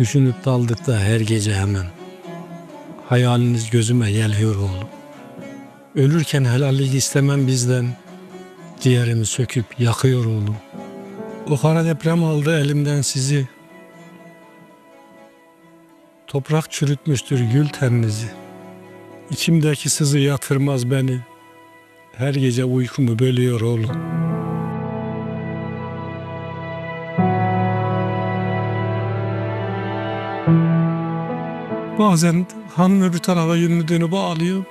Düşünüp daldık da her gece hemen. Hayaliniz gözüme geliyor oğlum. Ölürken helallik istemem bizden. Ciğerimi söküp yakıyor oğlum. O kara deprem aldı elimden sizi. Toprak çürütmüştür gül teninizi. İçimdeki sızı yatırmaz beni. Her gece uykumu bölüyor oğlum. Bazen hanım öbür tarafa yönünü dönüp ağlıyor.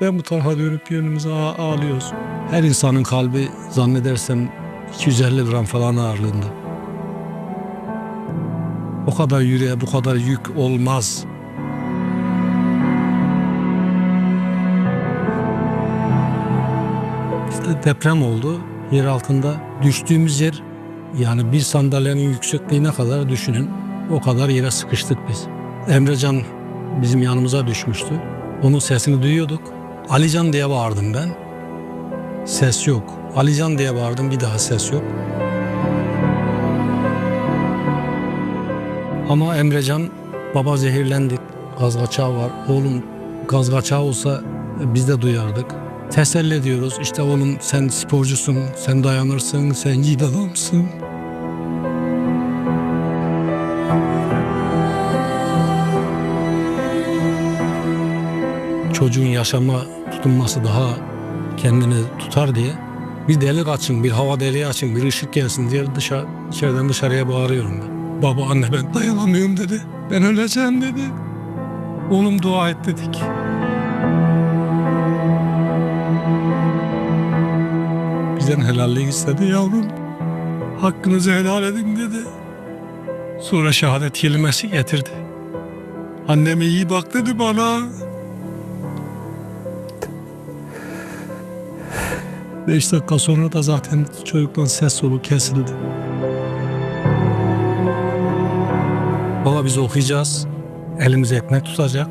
Ben bu tarafa dönüp yönümüze ağ- ağlıyoruz. Her insanın kalbi zannedersem 250 gram falan ağırlığında. O kadar yüreğe bu kadar yük olmaz. İşte deprem oldu. Yer altında düştüğümüz yer yani bir sandalyenin yüksekliğine kadar düşünün. O kadar yere sıkıştık biz. Emrecan bizim yanımıza düşmüştü. Onun sesini duyuyorduk. Alican diye bağırdım ben. Ses yok. Alican diye bağırdım bir daha ses yok. Ama Emrecan baba zehirlendik. Gaz kaçağı var. Oğlum gaz kaçağı olsa biz de duyardık. Teselli ediyoruz. İşte oğlum sen sporcusun, sen dayanırsın, sen yiğit adamsın. Çocuğun yaşama tutunması daha kendini tutar diye bir delik açın, bir hava deliği açın, bir ışık gelsin diye dışarı, içeriden dışarıya bağırıyorum ben. Baba anne ben dayanamıyorum dedi. Ben öleceğim dedi. Oğlum dua et dedik. Bizden helallik istedi yavrum. Hakkınızı helal edin dedi. Sonra şehadet kelimesi getirdi. Anneme iyi bak dedi bana. Beş dakika sonra da zaten çocuktan ses solu kesildi. Baba biz okuyacağız. Elimize ekmek tutacak.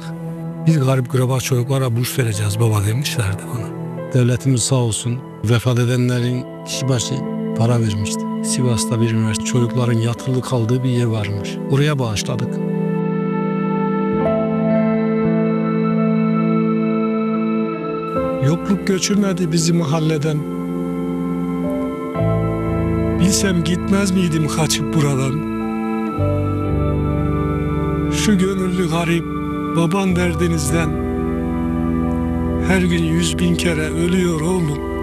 Biz garip kuraba çocuklara burs vereceğiz baba demişlerdi bana. Devletimiz sağ olsun vefat edenlerin kişi başı para vermişti. Sivas'ta bir üniversite çocukların yatılı kaldığı bir yer varmış. Oraya bağışladık. Yokluk göçürmedi bizi mahalleden. Bilsem gitmez miydim kaçıp buradan. Şu gönüllü garip baban derdinizden. Her gün yüz bin kere ölüyor oğlum.